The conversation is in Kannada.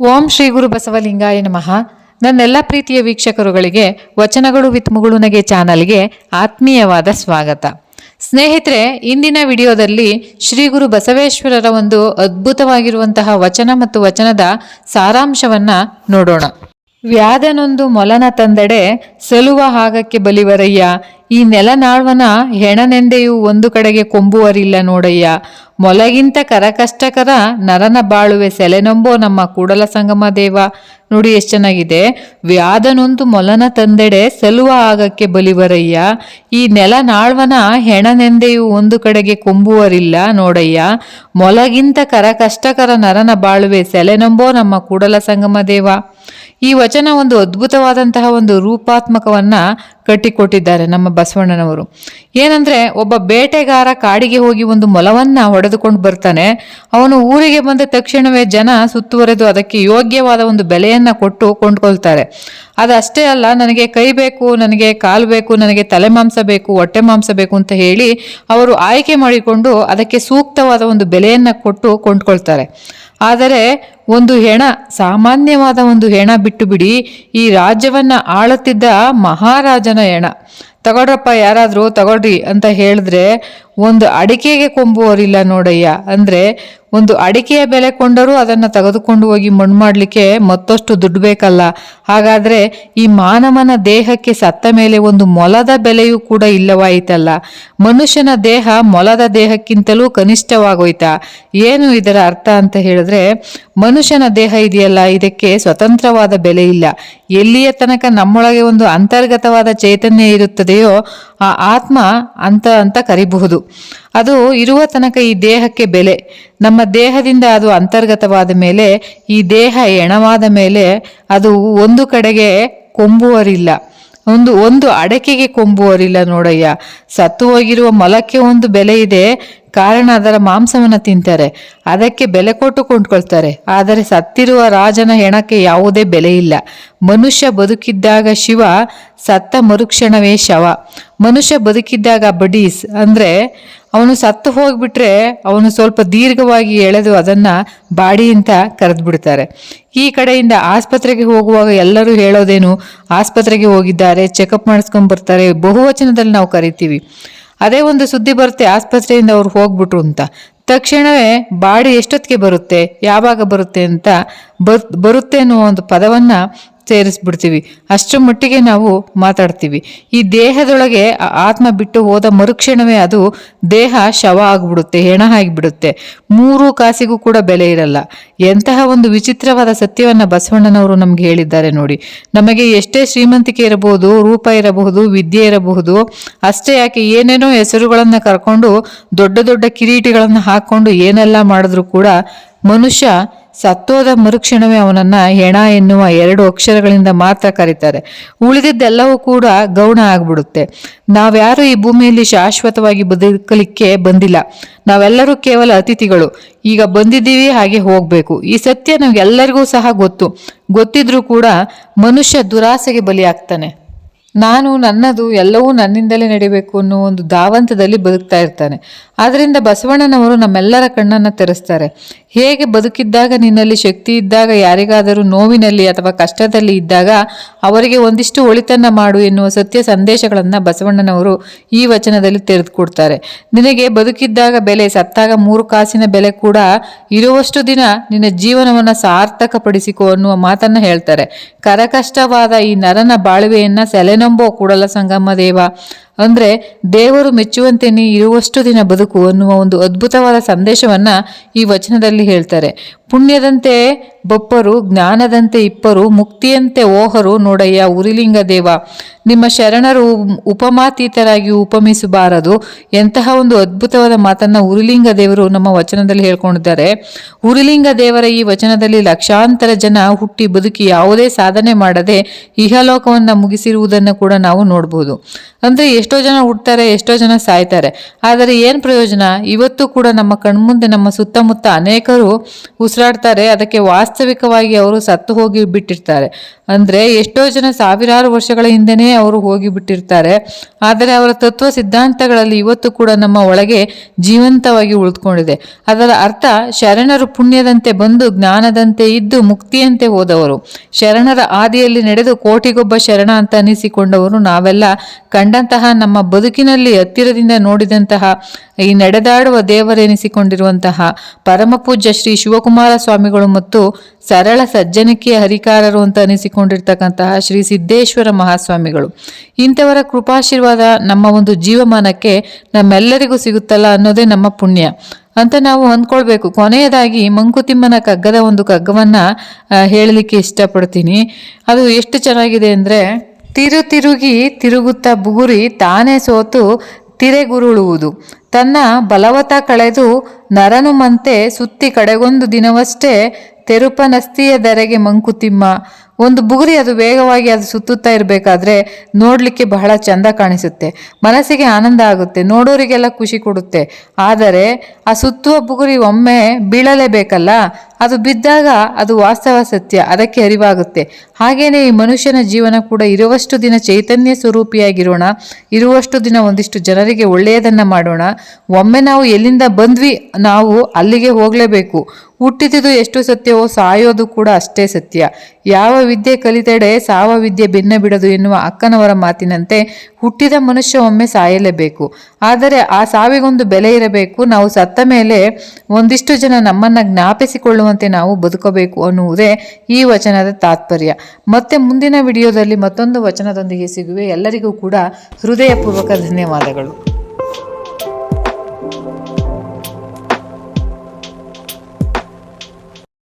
ಓಂ ಶ್ರೀ ಗುರು ಬಸವಲಿಂಗಾಯ ನಮಃ. ನನ್ನೆಲ್ಲ ಪ್ರೀತಿಯ ವೀಕ್ಷಕರುಗಳಿಗೆ, ವಚನಗಳು ವಿತ್ ಮುಗುಳುನಗೆ ಚಾನಲ್ಗೆ ಆತ್ಮೀಯವಾದ ಸ್ವಾಗತ. ಸ್ನೇಹಿತರೆ, ಇಂದಿನ ವಿಡಿಯೋದಲ್ಲಿ ಶ್ರೀ ಗುರು ಬಸವೇಶ್ವರರ ಒಂದು ಅದ್ಭುತವಾಗಿರುವಂತಹ ವಚನ ಮತ್ತು ವಚನದ ಸಾರಾಂಶವನ್ನ ನೋಡೋಣ. ವ್ಯಾಧನೊಂದು ಮೊಲನ ತಂದೆಡೆ ಸಲುವ ಹಾಗಕ್ಕೆ ಬಲಿವರಯ್ಯ, ಈ ನೆಲನಾಳ್ವನ ಹೆಣನೆಂದೆಯು ಒಂದು ಕಡೆಗೆ ಕೊಂಬುವರಿಲ್ಲ ನೋಡಯ್ಯ. ಮೊಲಗಿಂತ ಕರಕಷ್ಟಕರ ನರನ ಬಾಳುವೆ ಸೆಲೆನೊಂಬೋ ನಮ್ಮ ಕೂಡಲ ಸಂಗಮ ದೇವ. ನೋಡಿ ಎಷ್ಟು ಚೆನ್ನಾಗಿದೆ. ವ್ಯಾಧನೊಂದು ಮೊಲನ ತಂದೆಡೆ ಸಲುವ ಆಗಕ್ಕೆ ಬಲಿವರಯ್ಯ, ಈ ನೆಲನಾಳ್ವನ ಹೆಣನೆಂದೆಯು ಒಂದು ಕಡೆಗೆ ಕೊಂಬುವರಿಲ್ಲ ನೋಡಯ್ಯ. ಮೊಲಗಿಂತ ಕರಕಷ್ಟಕರ ನರನ ಬಾಳುವೆ ಸೆಲೆನೊಂಬೋ ನಮ್ಮ ಕೂಡಲ ಸಂಗಮ ದೇವ. ಈ ವಚನ ಒಂದು ಅದ್ಭುತವಾದಂತಹ ಒಂದು ರೂಪಾತ್ಮಕವನ್ನ ಕಟ್ಟಿಕೊಟ್ಟಿದ್ದಾರೆ ನಮ್ಮ ಬಸವಣ್ಣನವರು. ಏನಂದ್ರೆ, ಒಬ್ಬ ಬೇಟೆಗಾರ ಕಾಡಿಗೆ ಹೋಗಿ ಒಂದು ಮೊಲವನ್ನ ಹೊಡೆದುಕೊಂಡು ಬರ್ತಾನೆ. ಅವನು ಊರಿಗೆ ಬಂದ ತಕ್ಷಣವೇ ಜನ ಸುತ್ತುವರೆದು ಅದಕ್ಕೆ ಯೋಗ್ಯವಾದ ಒಂದು ಬೆಲೆಯನ್ನ ಕೊಟ್ಟು ಕೊಂಡ್ಕೊಳ್ತಾರೆ. ಅದಷ್ಟೇ ಅಲ್ಲ, ನನಗೆ ಕೈ ಬೇಕು, ನನಗೆ ಕಾಲು ಬೇಕು, ನನಗೆ ತಲೆ ಮಾಂಸ ಬೇಕು, ಹೊಟ್ಟೆ ಮಾಂಸ ಬೇಕು ಅಂತ ಹೇಳಿ ಅವರು ಆಯ್ಕೆ ಮಾಡಿಕೊಂಡು ಅದಕ್ಕೆ ಸೂಕ್ತವಾದ ಒಂದು ಬೆಲೆಯನ್ನ ಕೊಟ್ಟು ಕೊಂಡ್ಕೊಳ್ತಾರೆ. ಆದರೆ ಒಂದು ಹೆಣ, ಸಾಮಾನ್ಯವಾದ ಒಂದು ಹೆಣ ಬಿಟ್ಟು ಬಿಡಿ ಈ ರಾಜ್ಯವನ್ನ ಆಳುತ್ತಿದ್ದ ಮಹಾರಾಜನ ಹೆಣ. ತಗೊಳ್ರಪ್ಪ ಯಾರಾದರೂ, ತಗೊಳ್ರಿ ಅಂತ ಹೇಳಿದ್ರೆ, ಒಂದು ಅಡಿಕೆಗೆ ಕೊಂಬುವರಿಲ್ಲ ನೋಡಯ್ಯ. ಅಂದ್ರೆ ಒಂದು ಅಡಿಕೆಯ ಬೆಲೆ ಕೊಂಡರೂ ಅದನ್ನು ತೆಗೆದುಕೊಂಡು ಹೋಗಿ ಮಣ್ಣು ಮಾಡಲಿಕ್ಕೆ ಮತ್ತಷ್ಟು ದುಡ್ಡು ಬೇಕಲ್ಲ. ಹಾಗಾದರೆ ಈ ಮಾನವನ ದೇಹಕ್ಕೆ ಸತ್ತ ಮೇಲೆ ಒಂದು ಮೊಲದ ಬೆಲೆಯೂ ಕೂಡ ಇಲ್ಲವಾಯಿತಲ್ಲ. ಮನುಷ್ಯನ ದೇಹ ಮೊಲದ ದೇಹಕ್ಕಿಂತಲೂ ಕನಿಷ್ಠವಾಗೋಯ್ತಾ. ಏನು ಇದರ ಅರ್ಥ ಅಂತ ಹೇಳಿದ್ರೆ, ಮನುಷ್ಯನ ದೇಹ ಇದೆಯಲ್ಲ, ಇದಕ್ಕೆ ಸ್ವತಂತ್ರವಾದ ಬೆಲೆ ಇಲ್ಲ. ಎಲ್ಲಿಯ ತನಕ ನಮ್ಮೊಳಗೆ ಒಂದು ಅಂತರ್ಗತವಾದ ಚೈತನ್ಯ ಇರುತ್ತದೆಯೋ, ಆ ಆತ್ಮ ಅಂತ ಅಂತ ಕರಿಬಹುದು. ಅದು ಇರುವ ತನಕ ಈ ದೇಹಕ್ಕೆ ಬೆಲೆ. ನಮ್ಮ ದೇಹದಿಂದ ಅದು ಅಂತರ್ಗತವಾದ ಮೇಲೆ, ಈ ದೇಹ ಎಣವಾದ ಮೇಲೆ ಅದು ಒಂದು ಕಡೆಗೆ ಕೊಂಬುವರಿಲ್ಲ. ಒಂದು ಒಂದು ಅಡಕೆಗೆ ಕೊಂಬುವರಿಲ್ಲ ನೋಡಯ್ಯ. ಸತ್ತು ಹೋಗಿರುವ ಮೊಲಕ್ಕೆ ಒಂದು ಬೆಲೆ ಇದೆ. ಕಾರಣ ಅದರ ಮಾಂಸವನ್ನು ತಿಂತಾರೆ. ಅದಕ್ಕೆ ಬೆಲೆ ಕೊಟ್ಟು ಕೊಂಡ್ಕೊಳ್ತಾರೆ. ಆದರೆ ಸತ್ತಿರುವ ರಾಜನ ಹೆಣಕ್ಕೆ ಯಾವುದೇ ಬೆಲೆ ಇಲ್ಲ. ಮನುಷ್ಯ ಬದುಕಿದ್ದಾಗ ಶಿವ, ಸತ್ತ ಮರುಕ್ಷಣವೇ ಶವ. ಮನುಷ್ಯ ಬದುಕಿದ್ದಾಗ ಬಡೀಸ್. ಅಂದ್ರೆ ಅವನು ಸತ್ತು ಹೋಗ್ಬಿಟ್ರೆ ಅವನು ಸ್ವಲ್ಪ ದೀರ್ಘವಾಗಿ ಎಳೆದು ಅದನ್ನ ಬಾಡಿ ಅಂತ ಕರೆದು ಬಿಡ್ತಾರೆ ಈ ಕಡೆಯಿಂದ ಆಸ್ಪತ್ರೆಗೆ ಹೋಗುವಾಗ ಎಲ್ಲರೂ ಹೇಳೋದೇನು, ಆಸ್ಪತ್ರೆಗೆ ಹೋಗಿದ್ದಾರೆ ಚೆಕಪ್ ಮಾಡಿಸ್ಕೊಂಡ್ ಬರ್ತಾರೆ, ಬಹುವಚನದಲ್ಲಿ ನಾವು ಕರಿತೀವಿ. ಅದೇ ಒಂದು ಸುದ್ದಿ ಬರುತ್ತೆ, ಆಸ್ಪತ್ರೆಯಿಂದ ಅವ್ರು ಹೋಗ್ಬಿಟ್ರು ಅಂತ. ತಕ್ಷಣವೇ ಬಾಡಿ ಎಷ್ಟೊತ್ತಿಗೆ ಬರುತ್ತೆ, ಯಾವಾಗ ಬರುತ್ತೆ ಅಂತ ಬರ್, ಬರುತ್ತೆ ಅನ್ನೋ ಒಂದು ಪದವನ್ನ ಸೇರಿಸ್ಬಿಡ್ತೀವಿ. ಅಷ್ಟರ ಮಟ್ಟಿಗೆ ನಾವು ಮಾತಾಡ್ತೀವಿ. ಈ ದೇಹದೊಳಗೆ ಆತ್ಮ ಬಿಟ್ಟು ಹೋದ ಮರುಕ್ಷಣವೇ ಅದು ದೇಹ ಶವ ಆಗ್ಬಿಡುತ್ತೆ, ಹೆಣ ಆಗಿಬಿಡುತ್ತೆ. ಮೂರು ಕಾಸಿಗೂ ಕೂಡ ಬೆಲೆ ಇರಲ್ಲ. ಎಂತಹ ಒಂದು ವಿಚಿತ್ರವಾದ ಸತ್ಯವನ್ನ ಬಸವಣ್ಣನವರು ನಮ್ಗೆ ಹೇಳಿದ್ದಾರೆ ನೋಡಿ. ನಮಗೆ ಎಷ್ಟೇ ಶ್ರೀಮಂತಿಕೆ ಇರಬಹುದು, ರೂಪ ಇರಬಹುದು, ವಿದ್ಯೆ ಇರಬಹುದು, ಅಷ್ಟೇ ಯಾಕೆ ಏನೇನೋ ಹೆಸರುಗಳನ್ನು ಕರ್ಕೊಂಡು ದೊಡ್ಡ ದೊಡ್ಡ ಕಿರೀಟಿಗಳನ್ನು ಹಾಕೊಂಡು ಏನೆಲ್ಲ ಮಾಡಿದ್ರು ಕೂಡ ಮನುಷ್ಯ ಸತ್ತೋದ ಮರುಕ್ಷಣವೇ ಅವನನ್ನ ಹೆಣ ಎನ್ನುವ ಎರಡು ಅಕ್ಷರಗಳಿಂದ ಮಾತ್ರ ಕರೀತಾರೆ. ಉಳಿದಿದ್ದೆಲ್ಲವೂ ಕೂಡ ಗೌಣ ಆಗ್ಬಿಡುತ್ತೆ. ನಾವ್ಯಾರು ಈ ಭೂಮಿಯಲ್ಲಿ ಶಾಶ್ವತವಾಗಿ ಬದುಕಲಿಕ್ಕೆ ಬಂದಿಲ್ಲ. ನಾವೆಲ್ಲರೂ ಕೇವಲ ಅತಿಥಿಗಳು. ಈಗ ಬಂದಿದ್ದೀವಿ, ಹಾಗೆ ಹೋಗ್ಬೇಕು. ಈ ಸತ್ಯ ನಮಗೆಲ್ಲರಿಗೂ ಸಹ ಗೊತ್ತು. ಗೊತ್ತಿದ್ರೂ ಕೂಡ ಮನುಷ್ಯ ದುರಾಸೆಗೆ ಬಲಿಯಾಗ್ತಾನೆ. ನಾನು ನನ್ನದು ಎಲ್ಲವೂ ನನ್ನಿಂದಲೇ ನಡಿಬೇಕು ಅನ್ನೋ ಒಂದು ಧಾವಂತದಲ್ಲಿ ಬದುಕ್ತಾ ಇರ್ತಾನೆ. ಆದ್ದರಿಂದ ಬಸವಣ್ಣನವರು ನಮ್ಮೆಲ್ಲರ ಕಣ್ಣನ್ನು ತೆರೆಸ್ತಾರೆ. ಹೇಗೆ ಬದುಕಿದ್ದಾಗ ನಿನ್ನಲ್ಲಿ ಶಕ್ತಿ ಇದ್ದಾಗ, ಯಾರಿಗಾದರೂ ನೋವಿನಲ್ಲಿ ಅಥವಾ ಕಷ್ಟದಲ್ಲಿ ಇದ್ದಾಗ ಅವರಿಗೆ ಒಂದಿಷ್ಟು ಒಳಿತನ್ನ ಮಾಡು ಎನ್ನುವ ಸತ್ಯ ಸಂದೇಶಗಳನ್ನು ಬಸವಣ್ಣನವರು ಈ ವಚನದಲ್ಲಿ ತೆರೆದುಕೊಡ್ತಾರೆ. ನಿನಗೆ ಬದುಕಿದ್ದಾಗ ಬೆಲೆ, ಸತ್ತಾಗ ಮೂರು ಕಾಸಿನ ಬೆಲೆ ಕೂಡ ಇರುವಷ್ಟು ದಿನ ನಿನ್ನ ಜೀವನವನ್ನ ಸಾರ್ಥಕಪಡಿಸಿಕೊ ಅನ್ನುವ ಮಾತನ್ನ ಹೇಳ್ತಾರೆ. ಕರಕಷ್ಟವಾದ ಈ ನರನ ಬಾಳುವೆಯನ್ನ ಸೆಲೆನೊಂಬೋ ಕೂಡಲ ಸಂಗಮ ದೇವ. ಅಂದರೆ ದೇವರು ಮೆಚ್ಚುವಂತೆ ನೀ ಇರುವಷ್ಟು ದಿನ ಬದುಕು ಅನ್ನುವ ಒಂದು ಅದ್ಭುತವಾದ ಸಂದೇಶವನ್ನ ಈ ವಚನದಲ್ಲಿ ಹೇಳ್ತಾರೆ. ಪುಣ್ಯದಂತೆ ಬೊಪ್ಪರು ಜ್ಞಾನದಂತೆ ಇಪ್ಪರು ಮುಕ್ತಿಯಂತೆ ಓಹರು ನೋಡಯ್ಯ ಉರಿಲಿಂಗ ದೇವ. ನಿಮ್ಮ ಶರಣರು ಉಪಮಾತೀತರಾಗಿ ಉಪಮಿಸಬಾರದು. ಎಂತಹ ಒಂದು ಅದ್ಭುತವಾದ ಮಾತನ್ನ ಉರಿಲಿಂಗ ದೇವರು ನಮ್ಮ ವಚನದಲ್ಲಿ ಹೇಳ್ಕೊಂಡಿದ್ದಾರೆ. ಉರಿಲಿಂಗ ದೇವರ ಈ ವಚನದಲ್ಲಿ ಲಕ್ಷಾಂತರ ಜನ ಹುಟ್ಟಿ ಬದುಕಿ ಯಾವುದೇ ಸಾಧನೆ ಮಾಡದೆ ಇಹಲೋಕವನ್ನ ಮುಗಿಸಿರುವುದನ್ನು ಕೂಡ ನಾವು ನೋಡಬಹುದು ಅಂದರೆ ಎಷ್ಟೋ ಜನ ಹುಡ್ತಾರೆ ಎಷ್ಟೋ ಜನ ಸಾಯ್ತಾರೆ. ಆದರೆ ಏನು ಪ್ರಯೋಜನ? ಇವತ್ತು ಕೂಡ ನಮ್ಮ ಕಣ್ಮುಂದೆ, ನಮ್ಮ ಸುತ್ತಮುತ್ತ ಅನೇಕರು ಉಸಿರಾಡ್ತಾರೆ, ಅದಕ್ಕೆ ವಾಸ್ತವಿಕವಾಗಿ ಅವರು ಸತ್ತು ಹೋಗಿ ಬಿಟ್ಟಿರ್ತಾರೆ. ಅಂದರೆ ಎಷ್ಟೋ ಜನ ಸಾವಿರಾರು ವರ್ಷಗಳ ಹಿಂದೆನೇ ಅವರು ಹೋಗಿ ಬಿಟ್ಟಿರ್ತಾರೆ. ಆದರೆ ಅವರ ತತ್ವ ಸಿದ್ಧಾಂತಗಳಲ್ಲಿ ಇವತ್ತು ಕೂಡ ನಮ್ಮ ಒಳಗೆ ಜೀವಂತವಾಗಿ ಉಳಿದುಕೊಂಡಿದೆ ಅದರ ಅರ್ಥ, ಶರಣರು ಪುಣ್ಯದಂತೆ ಬಂದು ಜ್ಞಾನದಂತೆ ಇದ್ದು ಮುಕ್ತಿಯಂತೆ ಹೋದವರು. ಶರಣರ ಆದಿಯಲ್ಲಿ ನಡೆದು ಕೋಟಿಗೊಬ್ಬ ಶರಣ ಅಂತ ಅನಿಸಿಕೊಂಡವರು ನಾವೆಲ್ಲ ಕಂಡಂತಹ ನಮ್ಮ ಬದುಕಿನಲ್ಲಿ ಹತ್ತಿರದಿಂದ ನೋಡಿದಂತಹ ಈ ನಡೆದಾಡುವ ದೇವರೆನಿಸಿಕೊಂಡಿರುವಂತಹ ಪರಮಪೂಜ್ಯ ಶ್ರೀ ಶಿವಕುಮಾರ ಸ್ವಾಮಿಗಳು ಮತ್ತು ಸರಳ ಸಜ್ಜನಿಕೆಯ ಹರಿಕಾರರು ಅಂತ ಅನಿಸಿಕೊಂಡಿರ್ತಕ್ಕಂತಹ ಶ್ರೀ ಸಿದ್ದೇಶ್ವರ ಮಹಾಸ್ವಾಮಿಗಳು. ಇಂಥವರ ಕೃಪಾಶೀರ್ವಾದ ನಮ್ಮ ಒಂದು ಜೀವಮಾನಕ್ಕೆ ನಮ್ಮೆಲ್ಲರಿಗೂ ಸಿಗುತ್ತಲ್ಲ ಅನ್ನೋದೇ ನಮ್ಮ ಪುಣ್ಯ. ಅಂತ ನಾವು ಅಂದ್ಕೊಳ್ಬೇಕು. ಕೊನೆಯದಾಗಿ ಮಂಕುತಿಮ್ಮನ ಕಗ್ಗದ ಒಂದು ಕಗ್ಗವನ್ನು ಹೇಳಲಿಕ್ಕೆ ಇಷ್ಟಪಡ್ತೀನಿ. ಅದು ಎಷ್ಟು ಚೆನ್ನಾಗಿದೆ ಅಂದರೆ ತಿರು ತಿರುಗಿ ತಿರುಗುತ್ತಾ ಬುಗುರಿ ತಾನೇ ಸೋತು ತಿರೆಗುರುಳುವುದು. ತನ್ನ ಬಲವತ ಕಳೆದು ನರನುಮಂತೆ ಸುತ್ತಿ ಕಡೆಗೊಂದು ದಿನವಷ್ಟೇ ತೆರುಪನಸ್ತಿಯ ಧರೆಗೆ ಮಂಕುತಿಮ್ಮ. ಒಂದು ಬುಗುರಿ ಅದು ವೇಗವಾಗಿ ಅದು ಸುತ್ತುತ್ತಾ ಇರಬೇಕಾದ್ರೆ ನೋಡಲಿಕ್ಕೆ ಬಹಳ ಚಂದ ಕಾಣಿಸುತ್ತೆ. ಮನಸ್ಸಿಗೆ ಆನಂದ ಆಗುತ್ತೆ, ನೋಡೋರಿಗೆಲ್ಲ ಖುಷಿ ಕೊಡುತ್ತೆ. ಆದರೆ ಆ ಸುತ್ತುವ ಬುಗುರಿ ಒಮ್ಮೆ ಬೀಳಲೇಬೇಕಲ್ಲ? ಅದು ಬಿದ್ದಾಗ ಅದು ವಾಸ್ತವ ಸತ್ಯ, ಅದಕ್ಕೆ ಅರಿವಾಗುತ್ತೆ. ಹಾಗೆಯೇ ಈ ಮನುಷ್ಯನ ಜೀವನ ಕೂಡ ಇರುವಷ್ಟು ದಿನ ಚೈತನ್ಯ ಸ್ವರೂಪಿಯಾಗಿರೋಣ, ಇರುವಷ್ಟು ದಿನ ಒಂದಿಷ್ಟು ಜನರಿಗೆ ಒಳ್ಳೆಯದನ್ನು ಮಾಡೋಣ. ಒಮ್ಮೆ ನಾವು ಎಲ್ಲಿಂದ ಬಂದ್ವಿ, ನಾವು ಅಲ್ಲಿಗೆ ಹೋಗಲೇಬೇಕು. ಹುಟ್ಟಿದುದು ಎಷ್ಟು ಸತ್ಯವೋ ಸಾಯೋದು ಕೂಡ ಅಷ್ಟೇ ಸತ್ಯ. ಯಾವ ವಿದ್ಯೆ ಕಲಿತೆಡೆ ಸಾವ ವಿದ್ಯೆ ಬೆನ್ನ ಬಿಡದು ಎನ್ನುವ ಅಕ್ಕನವರ ಮಾತಿನಂತೆ ಹುಟ್ಟಿದ ಮನುಷ್ಯ ಒಮ್ಮೆ ಸಾಯಲೇಬೇಕು. ಆದರೆ ಆ ಸಾವಿಗೊಂದು ಬೆಲೆ ಇರಬೇಕು. ನಾವು ಸತ್ತ ಮೇಲೆ ಒಂದಿಷ್ಟು ಜನ ನಮ್ಮನ್ನು ಜ್ಞಾಪಿಸಿಕೊಳ್ಳುವಂತೆ ನಾವು ಬದುಕಬೇಕು ಅನ್ನುವುದೇ ಈ ವಚನದ ತಾತ್ಪರ್ಯ. ಮತ್ತೆ ಮುಂದಿನ ವಿಡಿಯೋದಲ್ಲಿ ಮತ್ತೊಂದು ವಚನದೊಂದಿಗೆ ಸಿಗುವೆ. ಎಲ್ಲರಿಗೂ ಕೂಡ ಹೃದಯಪೂರ್ವಕ ಧನ್ಯವಾದಗಳು.